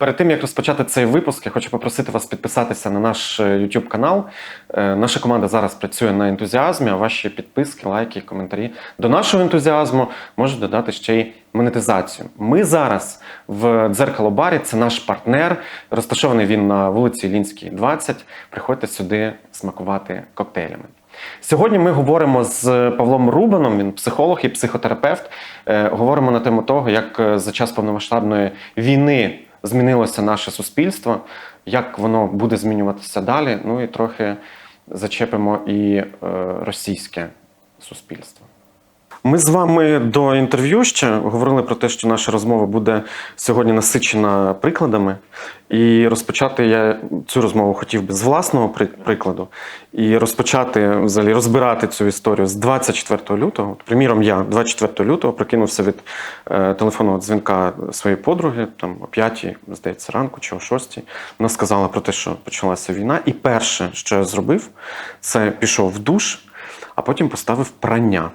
Перед тим як розпочати цей випуск, я хочу попросити вас підписатися на наш е, YouTube канал. Е, Наша команда зараз працює на ентузіазмі. А ваші підписки, лайки, коментарі до нашого ентузіазму можуть додати ще й монетизацію. Ми зараз в дзеркало барі. Це наш партнер. Розташований він на вулиці Лінській, 20. Приходьте сюди смакувати коктейлями. Сьогодні ми говоримо з Павлом Рубаном, він психолог і психотерапевт. Е, Говоримо на тему того, як за час повномасштабної війни змінилося наше суспільство, як воно буде змінюватися далі. Ну і трохи зачепимо і е, російське суспільство. Ми з вами до інтерв'ю ще говорили про те, що наша розмова буде сьогодні насичена прикладами. І розпочати я цю розмову хотів би з власного прикладу і розпочати взагалі розбирати цю історію з 24 лютого. Приміром, я 24 лютого прокинувся від е, телефонного дзвінка своєї подруги, там о 5, здається, ранку чи о 6. Вона сказала про те, що почалася війна. І перше, що я зробив, це пішов в душ, а потім поставив прання.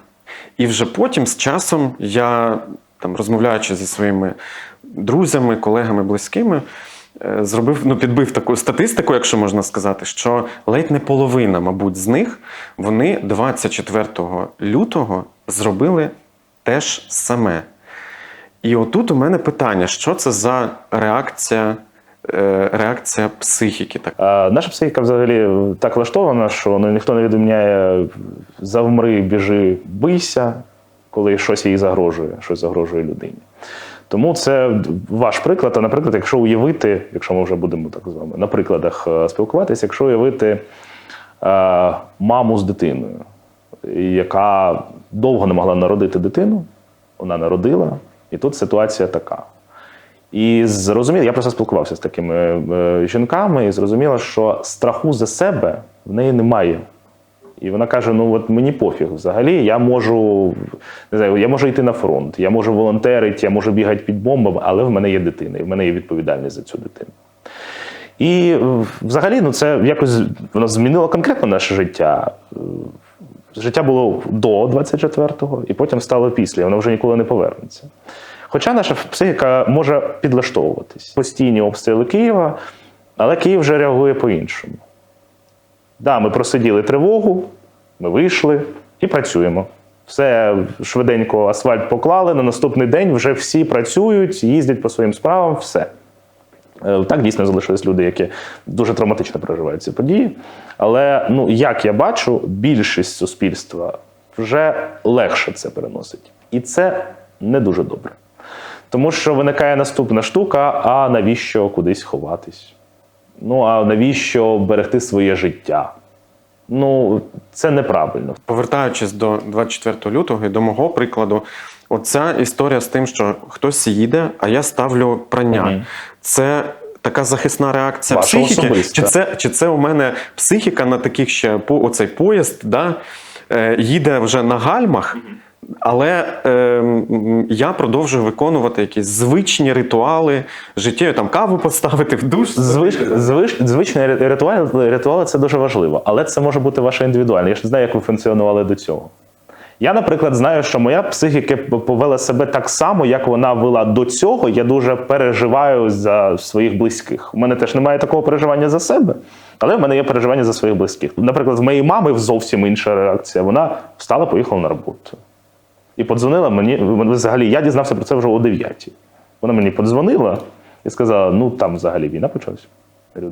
І вже потім з часом я, там, розмовляючи зі своїми друзями, колегами, близькими, е, зробив, ну, підбив таку статистику, якщо можна сказати, що ледь не половина, мабуть, з них вони 24 лютого зробили те ж саме. І отут у мене питання: що це за реакція, реакція психіки? Так? А наша психіка взагалі так влаштована, що ну, ніхто не відміняє завмри, біжи, бийся, коли щось їй загрожує, щось загрожує людині. Тому це ваш приклад. А наприклад, якщо уявити, якщо ми вже будемо так з вами на прикладах е, спілкуватися, якщо уявити е, маму з дитиною, яка довго не могла народити дитину, вона народила, і тут ситуація така. І зрозуміло, я просто спілкувався з такими е, жінками, і зрозуміло, що страху за себе в неї немає. І вона каже: ну от мені пофіг взагалі, я можу не знаю, я можу йти на фронт, я можу волонтерити, я можу бігати під бомбами, але в мене є дитина, і в мене є відповідальність за цю дитину. І е, взагалі, ну це якось воно змінило конкретно наше життя. Е, Життя було до 24-го, і потім стало після, і воно вже ніколи не повернеться. Хоча наша психіка може підлаштовуватись. Постійні обстріли Києва, але Київ вже реагує по-іншому. Да, ми просиділи тривогу, ми вийшли і працюємо. Все швиденько асфальт поклали. На наступний день вже всі працюють, їздять по своїм справам, все. Е, Так дійсно залишились люди, які дуже травматично переживають ці події. Але ну, як я бачу, більшість суспільства вже легше це переносить. І це не дуже добре. Тому що виникає наступна штука: а навіщо кудись ховатись? Ну а навіщо берегти своє життя? Ну, це неправильно. Повертаючись до 24 лютого і до мого прикладу, оця історія з тим, що хтось їде, а я ставлю прання. Мгм. Це така захисна реакція Ваша психіки. особиста. Чи це, чи це у мене психіка на таких ще по оцей поїзд, да, е, їде вже на гальмах. Але е, я продовжую виконувати якісь звичні ритуали життєві, там каву поставити в душ. Звич, звич, звичний ри- ритуал, ритуали це дуже важливо, але це може бути ваше індивідуальне. Я ж не знаю, як ви функціонували до цього. Я, наприклад, знаю, що моя психіка повела себе так само, як вона вела до цього. Я дуже переживаю за своїх близьких. У мене теж немає такого переживання за себе, але в мене є переживання за своїх близьких. Наприклад, в моєї мами зовсім інша реакція. Вона встала, поїхала на роботу. І подзвонила мені. Взагалі, я дізнався про це вже о 9. Вона мені подзвонила і сказала: ну там взагалі війна почалась.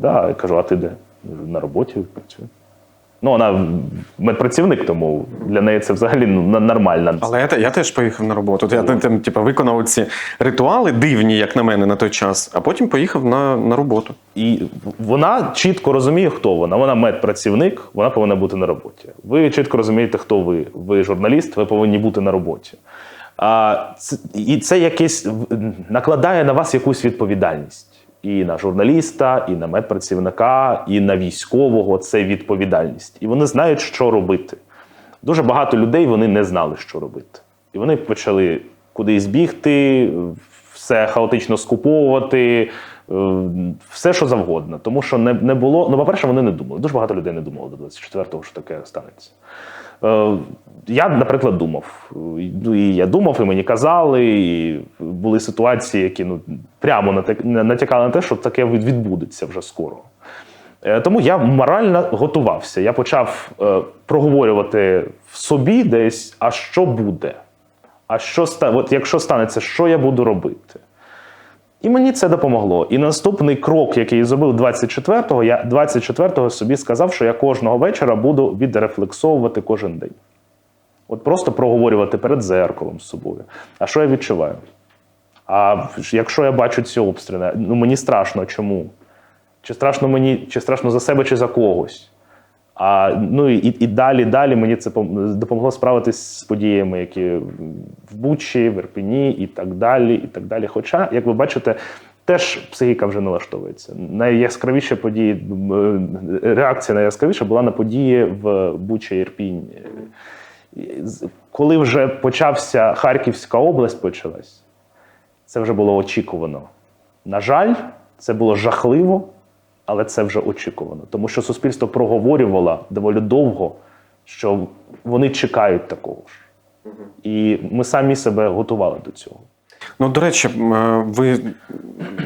Я кажу, а ти де? На роботі працюю. Ну, вона медпрацівник, тому для неї це взагалі ну, нормально. Але я, я теж поїхав на роботу. Я там, типу, виконав ці ритуали дивні, як на мене, на той час, а потім поїхав на, на роботу. І вона чітко розуміє, хто вона. Вона медпрацівник, вона повинна бути на роботі. Ви чітко розумієте, хто ви. Ви журналіст, ви повинні бути на роботі. А, це, і це якесь накладає на вас якусь відповідальність. І на журналіста, і на медпрацівника, і на військового це відповідальність. І вони знають, що робити. Дуже багато людей вони не знали, що робити. І вони почали кудись бігти, все хаотично скуповувати, е, все, що завгодно. Тому що не, не було. Ну, по-перше, вони не думали. Дуже багато людей не думало до 24-го, що таке станеться. Е, Я, наприклад, думав. Ну, і я думав, і мені казали, і були ситуації, які ну, прямо натякали на те, що таке відбудеться вже скоро. Е, Тому я морально готувався. Я почав е, проговорювати в собі десь, а що буде? А що от якщо станеться, що я буду робити? І мені це допомогло. І наступний крок, який я зробив 24-го, я 24-го собі сказав, що я кожного вечора буду відрефлексовувати кожен день. От просто проговорювати перед зеркалом з собою. А що я відчуваю? А якщо я бачу ці обстріли, ну мені страшно, чому? Чи страшно мені, чи страшно за себе, чи за когось? А ну і, і далі, далі мені це пом- допомогло справитись з подіями, які в Бучі, в Ірпіні і так далі. і так далі. Хоча, як ви бачите, теж психіка вже налаштовується. Найяскравіша події, реакція найяскравіша була на події в Бучі Ірпінь. Коли вже почався Харківська область, почалась, це вже було очікувано. На жаль, це було жахливо, але це вже очікувано. Тому що суспільство проговорювало доволі довго, що вони чекають такого ж. І ми самі себе готували до цього. Ну, до речі, е, ви,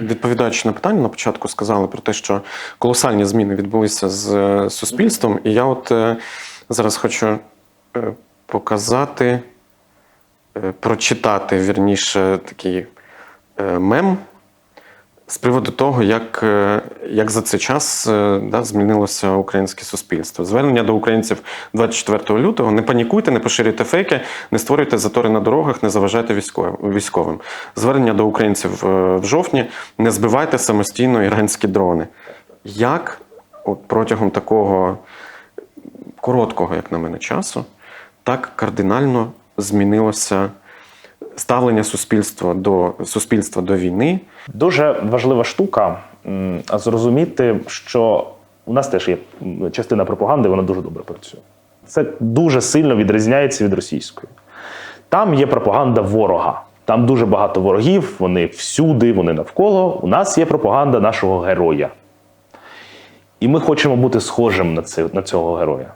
відповідаючи на питання на початку, сказали про те, що колосальні зміни відбулися з е, суспільством. І я от е, зараз хочу показати, прочитати вірніше такий мем з приводу того, як, е, як за цей час е, да, змінилося українське суспільство. Звернення до українців 24 лютого: не панікуйте, не поширюйте фейки, не створюйте затори на дорогах, не заважайте військовим. Звернення до українців е, в жовтні: не збивайте самостійно іранські дрони. Як от протягом такого короткого, як на мене, часу, так кардинально змінилося ставлення суспільства до суспільства до війни, Дуже важлива штука зрозуміти, що у нас теж є частина пропаганди, вона дуже добре працює. Це дуже сильно відрізняється від російської. Там є пропаганда ворога. Там дуже багато ворогів, вони всюди, вони навколо. У нас є пропаганда нашого героя. І ми хочемо бути схожим на, це, на цього героя.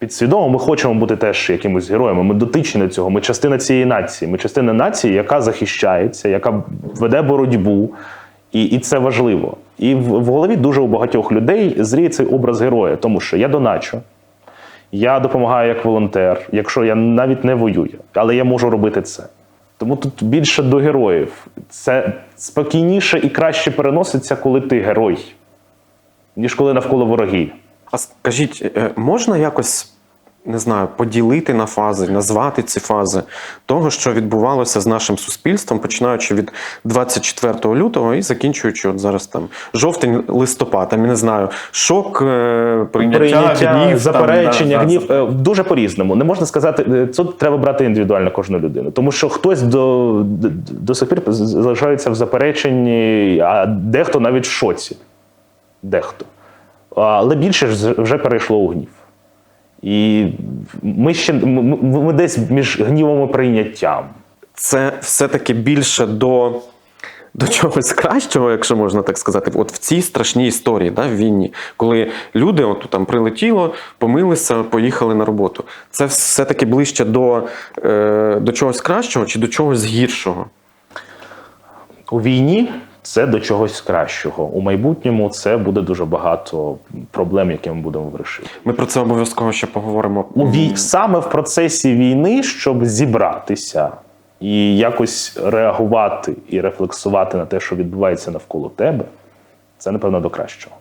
Підсвідомо ми хочемо бути теж якимось героями. Ми дотичні до цього. Ми частина цієї нації. Ми частина нації, яка захищається, яка веде боротьбу. І, і це важливо. І в, в голові дуже у багатьох людей зріє цей образ героя, тому що я доначу, я допомагаю як волонтер, якщо я навіть не воюю, але я можу робити це. Тому тут більше до героїв. Це спокійніше і краще переноситься, коли ти герой, ніж коли навколо вороги. А скажіть, е, можна якось не знаю, поділити на фази, назвати ці фази того, що відбувалося з нашим суспільством, починаючи від 24 лютого і закінчуючи от зараз там жовтень, листопад, там, я не знаю, шок, е, прийняття, Прийняття, гнів, заперечення, там, да, гнів е, дуже по-різному. Не можна сказати, е, тут треба брати індивідуально кожну людину. Тому що хтось до, до сих пір залишається в запереченні, а дехто навіть в шоці. Дехто. Але більше вже перейшло у гнів. І ми ще ми, ми- ми десь між гнівом і прийняттям. це все-таки більше до, до чогось кращого, якщо можна так сказати, от в цій страшній історії, да, в війні, коли люди от там прилетіло, помилися, поїхали на роботу. Це все-таки ближче до, е, до чогось кращого чи до чогось гіршого. У війні це до чогось кращого. У майбутньому це буде дуже багато проблем, які ми будемо вирішити. Ми про це обов'язково ще поговоримо. У вій... Саме в процесі війни, щоб зібратися і якось реагувати і рефлексувати на те, що відбувається навколо тебе, це напевно до кращого.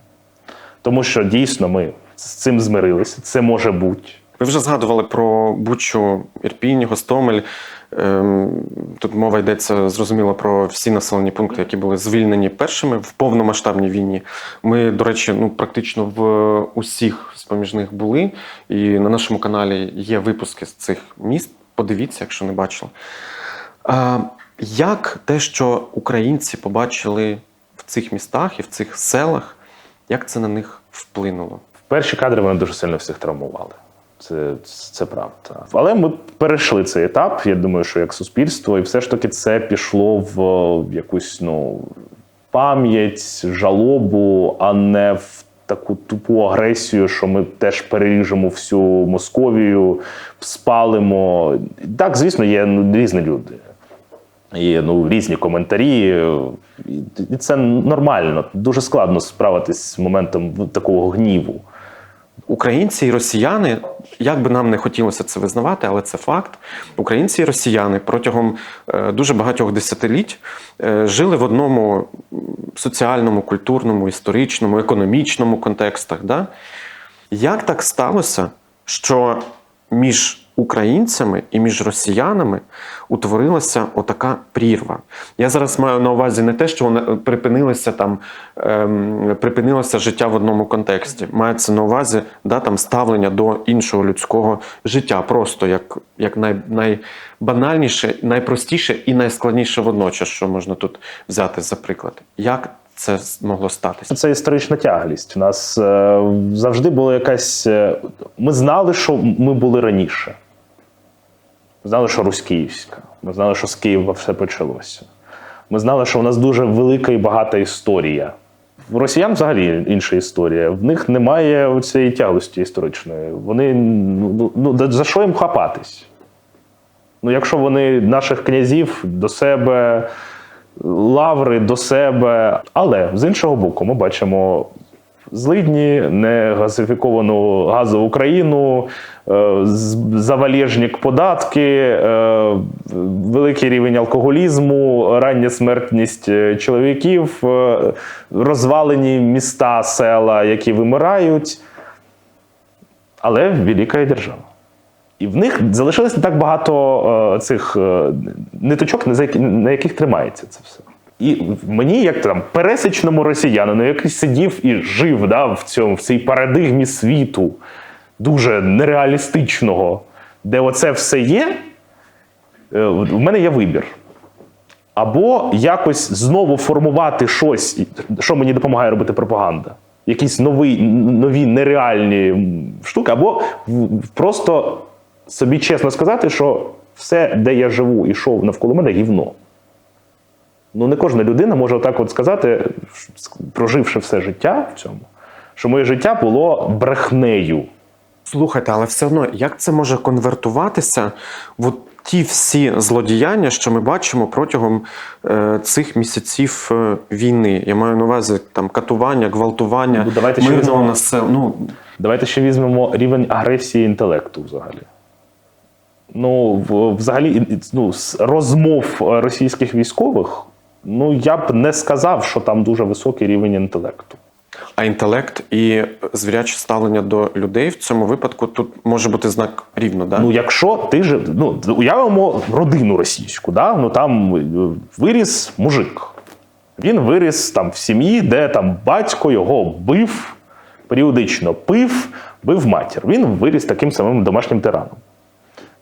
Тому що дійсно ми з цим змирилися, це може бути. Ви вже згадували про Бучу, Ірпінь, Гостомель. Ем, Тут мова йдеться зрозуміло про всі населені пункти, які були звільнені першими в повномасштабній війні. Ми, до речі, ну практично в усіх з-поміж них були. І на нашому каналі є випуски з цих міст. Подивіться, якщо не бачили. Як те, що українці побачили в цих містах і в цих селах, як це на них вплинуло? Перші кадри вони дуже сильно всіх травмували. Це, це правда. Але ми перейшли цей етап. Я думаю, що як суспільство, і все ж таки це пішло в якусь ну, пам'ять, жалобу, а не в таку тупу агресію, що ми теж переріжемо всю Московію, спалимо. Так, звісно, є ну, різні люди. Є ну, різні коментарі, і- і це нормально. Дуже складно справитись з моментом такого гніву. Українці і росіяни, як би нам не хотілося це визнавати, але це факт. Українці і росіяни протягом е, дуже багатьох десятиліть е, жили в одному соціальному, культурному, історичному, економічному контекстах. Да? Як так сталося, що між українцями і між росіянами утворилася отака прірва? Я зараз маю на увазі не те, що вони припинилися там, ем, припинилося життя в одному контексті. Мається на увазі да, там, ставлення до іншого людського життя, просто як, як най, найбанальніше, найпростіше і найскладніше водночас, що можна тут взяти за приклад. Як це могло статися? Це історична тяглість. У нас е, завжди була якась. е, Ми знали, що ми були раніше. Ми знали, що Русь Київська. Ми знали, що з Києва все почалося. Ми знали, що у нас дуже велика і багата історія. В росіян взагалі інша історія. В них немає цієї тяглості історичної. Вони ну, ну за що їм хапатись? Ну, якщо вони наших князів до себе, лаври до себе. Але з іншого боку, ми бачимо злидні, негазифіковану газову країну, е, завалежник податки, е, великий рівень алкоголізму, рання смертність е, чоловіків, розвалені міста, села, які вимирають. Але велика держава. І в них залишилось не так багато цих ниточок, на яких тримається це все. І мені, як там пересічному росіянину, який сидів і жив да, в, цьому, в цій парадигмі світу, дуже нереалістичного, де оце все є, е, в мене є вибір. Або якось знову формувати щось, що мені допомагає робити пропаганда. Якісь нові, нові нереальні штуки, або просто собі чесно сказати, що все, де я живу і що навколо мене, гівно. Ну, не кожна людина може отак от сказати, проживши все життя в цьому, що моє життя було брехнею. Слухайте, але все одно, як це може конвертуватися в ті всі злодіяння, що ми бачимо протягом е, цих місяців е, війни? Я маю на увазі там катування, гвалтування, Ну, давайте ще мирного візьмемо- населення. Ну, Давайте ще візьмемо рівень агресії інтелекту взагалі. Ну, взагалі, ну, розмов е, російських військових, ну я б не сказав, що там дуже високий рівень інтелекту. а інтелект і звіряче ставлення до людей в цьому випадку тут може бути знак рівно, да? Ну, якщо ти ж ну, уявимо родину російську, да? ну там е, виріс мужик. Він виріс там в сім'ї, де там батько його бив, періодично пив, бив матір. Він виріс таким самим домашнім тираном.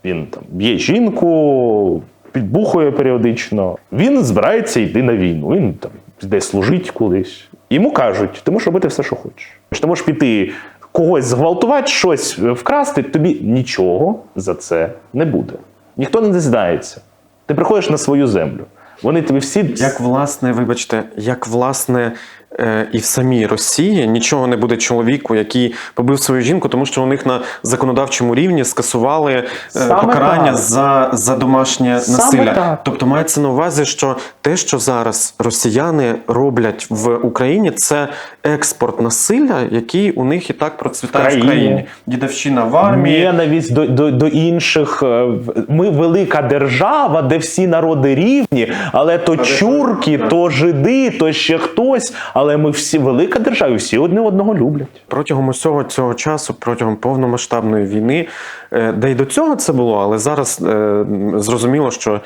Він там б'є жінку, підбухує періодично. Він збирається йти на війну. Він там йде служить кудись. Йому кажуть, ти можеш робити все, що хочеш. Ти можеш піти когось зґвалтувати, щось вкрасти, тобі нічого за це не буде. Ніхто не дізнається. Ти приходиш на свою землю. Вони тобі всі Як власне, вибачте, як власне і в самій Росії нічого не буде чоловіку, який побив свою жінку, тому що у них на законодавчому рівні скасували е, Саме покарання так. за, за домашнє Саме насилля. так. Тобто мається на увазі, що те, що зараз росіяни роблять в Україні, це експорт насилля, який у них і так процвітає в країні. країні. Дідовщина в армії. Ненависть до, до, до інших. е, Ми велика держава, де всі народи рівні, але то чурки, то жиди, то ще хтось. Але ми всі велика держава, і всі одне одного люблять. Протягом усього цього часу, протягом повномасштабної війни, е, де й до цього це було, але зараз е, зрозуміло, що е,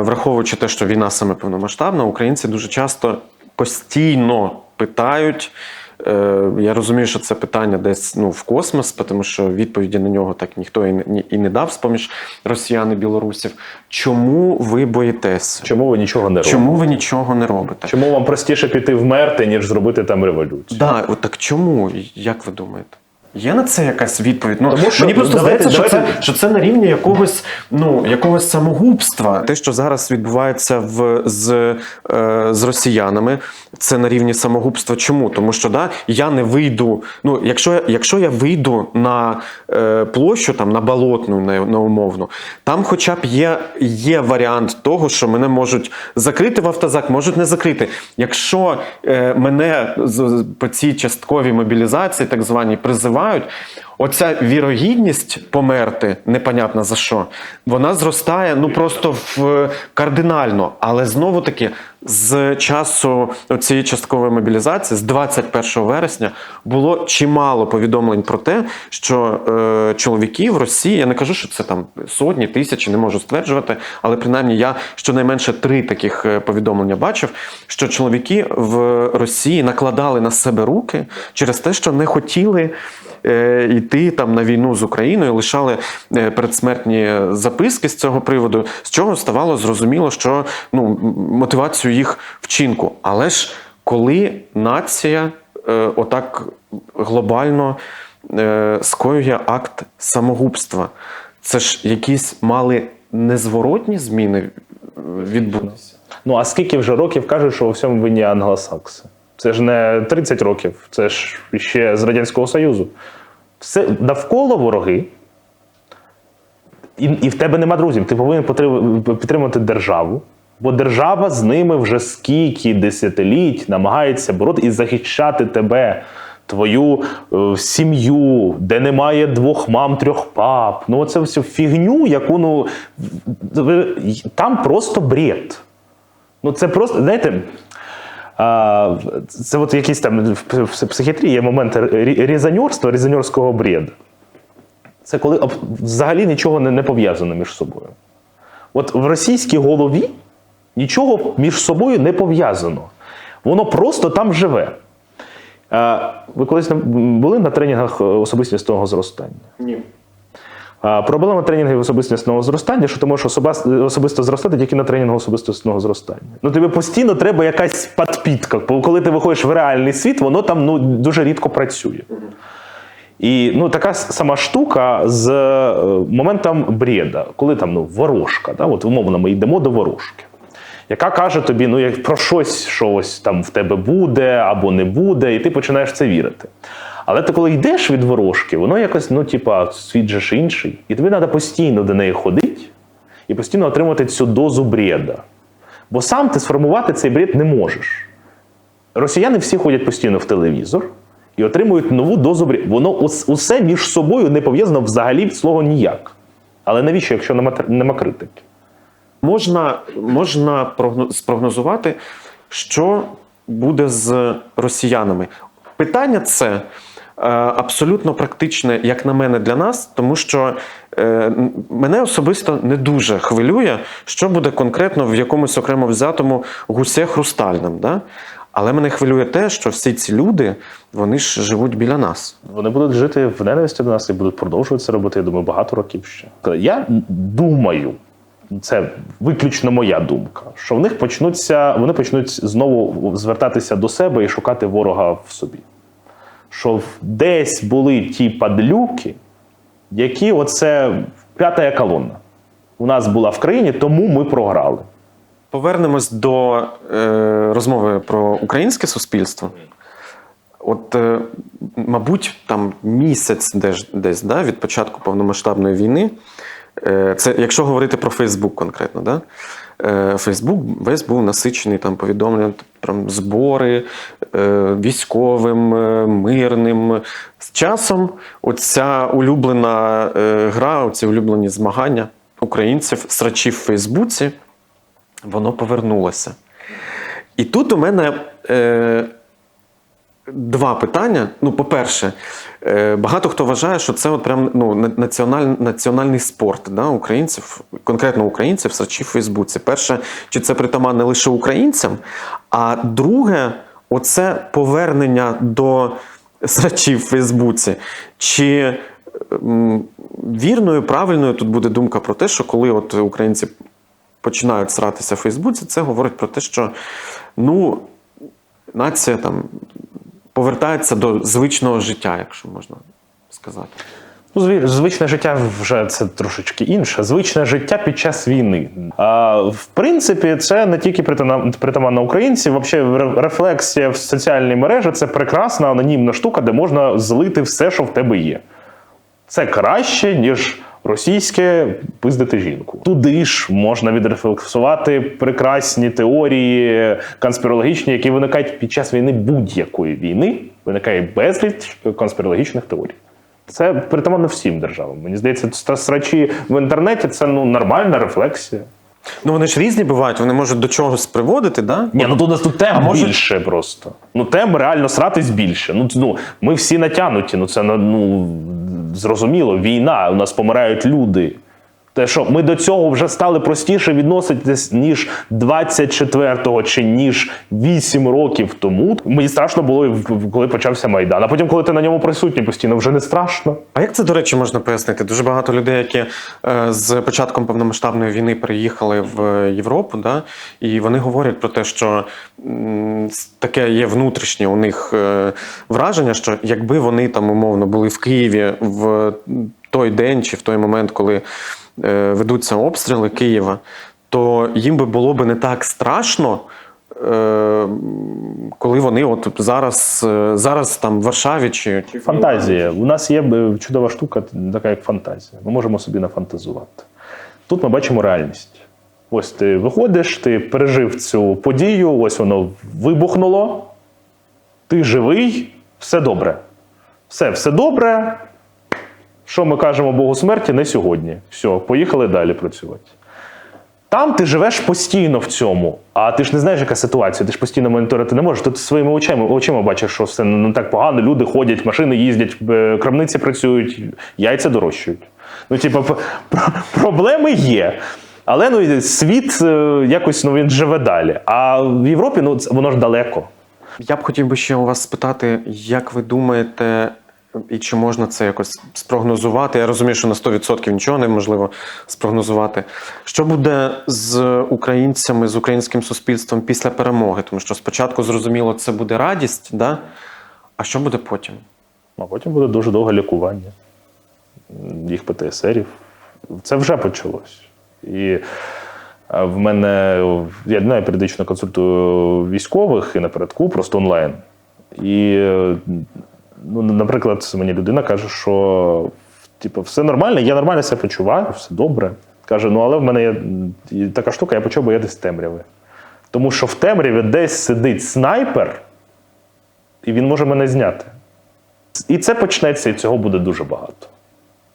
враховуючи те, що війна саме повномасштабна, українці дуже часто постійно питають. Е, Я розумію, що це питання десь ну, в космос, тому що відповіді на нього так ніхто і не, і не дав з-поміж росіян і білорусів. Чому ви боїтесь? Чому ви нічого не робите? Чому ви нічого не робите? Чому вам простіше піти вмерти, ніж зробити там революцію? Да, от так чому? Як ви думаєте? Є на це якась відповідь? Ну Тому що- мені просто здається, що це що це на рівні якогось ну якогось самогубства. Те, що зараз відбувається в з, е, з росіянами, це на рівні самогубства. Чому? Тому що да, я не вийду. Ну, якщо, якщо я вийду на е, площу, там, на болотну, на, на умовну, там хоча б є, є варіант того, що мене можуть закрити в автозак, можуть не закрити. Якщо е, мене по цій частковій мобілізації, так званій, призивають, оця вірогідність померти, непонятно за що, вона зростає ну просто в кардинально. Але знову таки, з часу цієї часткової мобілізації, з 21 вересня, було чимало повідомлень про те, що е, чоловіки в Росії, я не кажу, що це там сотні, тисячі, не можу стверджувати, але принаймні я щонайменше три таких е, повідомлення бачив, що чоловіки в Росії накладали на себе руки через те, що не хотіли йти там на війну з Україною, лишали е, передсмертні записки з цього приводу, з чого ставало зрозуміло, що ну, мотивацію їх вчинку. Але ж коли нація е, отак глобально е, скоює акт самогубства, це ж якісь мали незворотні зміни е, відбутися. Ну а скільки вже років кажуть, що у всьому винні англосакси? Це ж не 30 років, це ж ще з Радянського Союзу. Все навколо вороги. І, і в тебе нема друзів. Ти повинен підтримувати державу, бо держава з ними вже скільки десятиліть намагається бороти і захищати тебе, твою е, сім'ю, де немає двох мам, трьох пап. Ну, оце всю фігню, яку ну там просто бред. Ну, це просто, знаєте, це от якісь там в психіатрії є моменти різаньорства, різаньорського бреду. Це коли взагалі нічого не, не пов'язано між собою. От в російській голові нічого між собою не пов'язано. Воно просто там живе. Ви колись були на тренінгах особистісного зростання? Ні. Проблема тренінгів особистісного зростання, що ти можеш особисто зростати тільки на тренінгу особистісного зростання. Ну тобі постійно треба якась підпітка. Бо коли ти виходиш в реальний світ, воно там ну, дуже рідко працює. І ну, така сама штука з е, моментом бреда, коли там ну, ворожка, да? от умовно ми йдемо до ворожки, яка каже тобі, ну як про щось, що ось там в тебе буде або не буде, і ти починаєш в це вірити. Але ти коли йдеш від ворожки, воно якось, ну, типа, світ же ж інший, і тобі треба постійно до неї ходити і постійно отримувати цю дозу бреда. Бо сам ти сформувати цей бред не можеш. Росіяни всі ходять постійно в телевізор і отримують нову дозу бреду. Воно усе між собою не пов'язано взагалі від слова ніяк. Але навіщо, якщо нема, нема критики? Можна, можна спрогнозувати, що буде з росіянами. Питання це е, абсолютно практичне, як на мене, для нас, тому що е, мене особисто не дуже хвилює, що буде конкретно в якомусь окремо взятому гусе хрустальним. Да? Але мене хвилює те, що всі ці люди вони ж живуть біля нас. Вони будуть жити в ненависті до нас і будуть продовжувати це робити, я думаю, багато років ще. Я думаю, це виключно моя думка, що в них почнуться, вони почнуть знову звертатися до себе і шукати ворога в собі. Що десь були ті падлюки, які оце п'ята колонна. У нас була в країні, тому ми програли. Повернемось до е, розмови про українське суспільство. От, е, мабуть, там місяць десь, десь да, від початку повномасштабної війни. Е, це якщо говорити про Фейсбук конкретно, да? Фейсбук весь був насичений там повідомленням збори е, військовим, е, мирним. З часом оця улюблена гра, оці улюблені змагання українців, срачів в Фейсбуці, воно повернулося. І тут у мене два питання. Ну, по-перше, е, багато хто вважає, що це от прям ну, національ, національний спорт да, українців, конкретно українців, срачі в Фейсбуці. Перше, чи це притаманне лише українцям, а друге, оце повернення до срачів в Фейсбуці. Чи вірною, правильною тут буде думка про те, що коли от українці починають сратися в Фейсбуці, це говорить про те, що ну, нація там повертається до звичного життя, якщо можна сказати. Ну, Звичне життя вже це трошечки інше. Звичне життя під час війни. А, в принципі, це не тільки притаманно українців. Взагалі, рефлексія в соціальній мережі це прекрасна анонімна штука, де можна злити все, що в тебе є. Це краще, ніж російське пиздити жінку. Туди ж можна відрефлексувати прекрасні теорії конспірологічні, які виникають під час війни будь-якої війни. Виникає безліч конспірологічних теорій. Це притаманно всім державам. Мені здається, ста- срачі в інтернеті це ну нормальна рефлексія. Ну вони ж різні бувають, вони можуть до чогось приводити, да? Ні, ну тут у нас тут тем може- більше просто. Ну тем реально сратись більше. Ну, ну ми всі натягнуті. Ну це ну зрозуміло. Війна, у нас помирають люди. Те, що ми до цього вже стали простіше відноситись, ніж 24-го чи ніж 8 років тому. Мені страшно було, коли почався Майдан. А потім, коли ти на ньому присутній постійно, вже не страшно. А як це, до речі, можна пояснити? Дуже багато людей, які е, з початком повномасштабної війни приїхали в Європу, да? і вони говорять про те, що м, таке є внутрішнє у них е, враження, що якби вони там умовно були в Києві в той день чи в той момент, коли е, ведуться обстріли Києва, то їм би було би не так страшно. е, Коли вони от зараз, е, зараз там в Варшаві чи Фантазія. У нас є е, чудова штука, така як фантазія. Ми можемо собі нафантазувати. Тут ми бачимо реальність. Ось ти виходиш, ти пережив цю подію, ось воно вибухнуло. Ти живий, все добре. Все, все добре. Що ми кажемо Богу смерті, не сьогодні. Все, поїхали далі працювати. Там ти живеш постійно в цьому, а ти ж не знаєш, яка ситуація, ти ж постійно моніторити не можеш. Тут своїми очима, очима бачиш, що все не так погано, люди ходять, машини їздять, е, крамниці працюють, яйця дорощують. Ну, типу, проблеми є. Але ну, світ е, якось ну, він живе далі. А в Європі ну, воно ж далеко. Я б хотів би ще у вас спитати, як ви думаєте, і чи можна це якось спрогнозувати? Я розумію, що на 100% нічого неможливо спрогнозувати. Що буде з українцями, з українським суспільством після перемоги? Тому що спочатку зрозуміло, це буде радість, да? а що буде потім? А потім буде дуже довге лікування їх ПТСРів. Це вже почалось. І в мене я знаю, періодично консультую військових і напередку, просто онлайн. І, ну, наприклад, мені людина каже, що типу, все нормально, я нормально себе почуваю, все добре. Каже, ну але в мене є така штука, я почав боятися темряви. Тому що в темряві десь сидить снайпер, і він може мене зняти. І це почнеться, і цього буде дуже багато.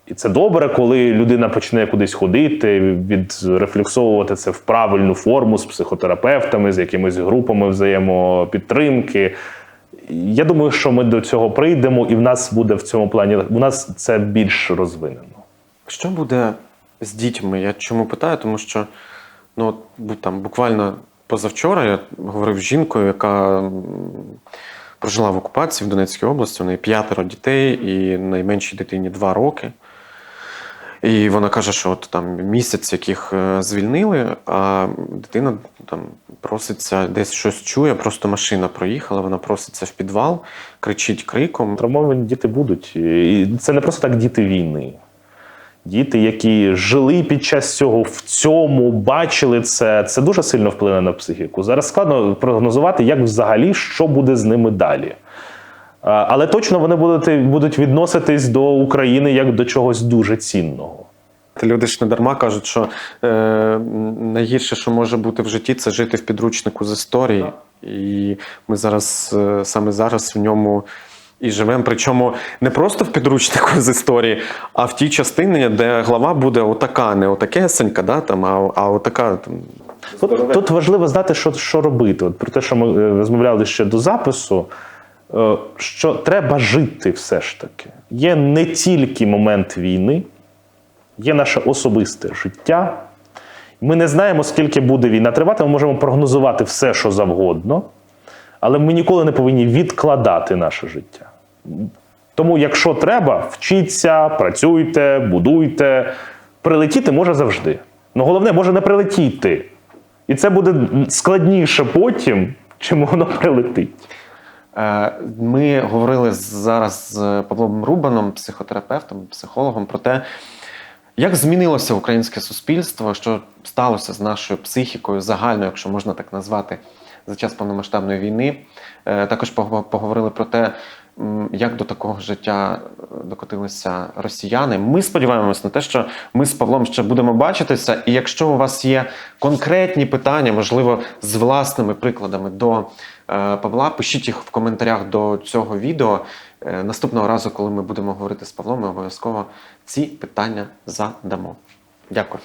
І це добре, коли людина почне кудись ходити, відрефлексовувати це в правильну форму з психотерапевтами, з якимись групами взаємопідтримки. Я думаю, що ми до цього прийдемо, і в нас буде в цьому плані у нас це більш розвинено. Що буде з дітьми? Я чому питаю? Тому що ну, там, буквально позавчора я говорив з жінкою, яка прожила в окупації в Донецькій області. У неї п'ятеро дітей, і найменшій дитині два роки. І вона каже, що от там місяць, яких е, звільнили, а дитина там проситься, десь щось чує, просто машина проїхала, вона проситься в підвал, кричить криком. Травмовані діти будуть. І це не просто так діти війни. Діти, які жили під час цього в цьому, бачили це, це дуже сильно вплине на психіку. Зараз складно прогнозувати, як взагалі що буде з ними далі. Але точно вони будуть, будуть відноситись до України як до чогось дуже цінного. Люди ж не дарма кажуть, що е, найгірше, що може бути в житті, це жити в підручнику з історії. І ми зараз е, саме зараз в ньому і живемо. Причому не просто в підручнику з історії, а в тій частині, де глава буде отака, не отакесенька, да, там, а, а отака. Там, Тут, тут важливо знати, що, що робити. От про те, що ми е, розмовляли ще до запису, що треба жити все ж таки. Є не тільки момент війни, є наше особисте життя. Ми не знаємо, скільки буде війна тривати. Ми можемо прогнозувати все, що завгодно, але ми ніколи не повинні відкладати наше життя. Тому, якщо треба, вчіться, працюйте, будуйте. Прилетіти може завжди. Ну головне, може не прилетіти. І це буде складніше потім, чим воно прилетить. Е, Ми говорили зараз з Павлом Рубаном, психотерапевтом, психологом, про те, як змінилося українське суспільство, що сталося з нашою психікою загально, якщо можна так назвати, за час повномасштабної війни. Е, Також поговорили про те, як до такого життя е, докотилися росіяни. Ми сподіваємось на те, що ми з Павлом ще будемо бачитися. І якщо у вас є конкретні питання, можливо, з власними прикладами до е, Павла, пишіть їх в коментарях до цього відео. Е, Наступного разу, коли ми будемо говорити з Павлом, ми обов'язково ці питання задамо. Дякую.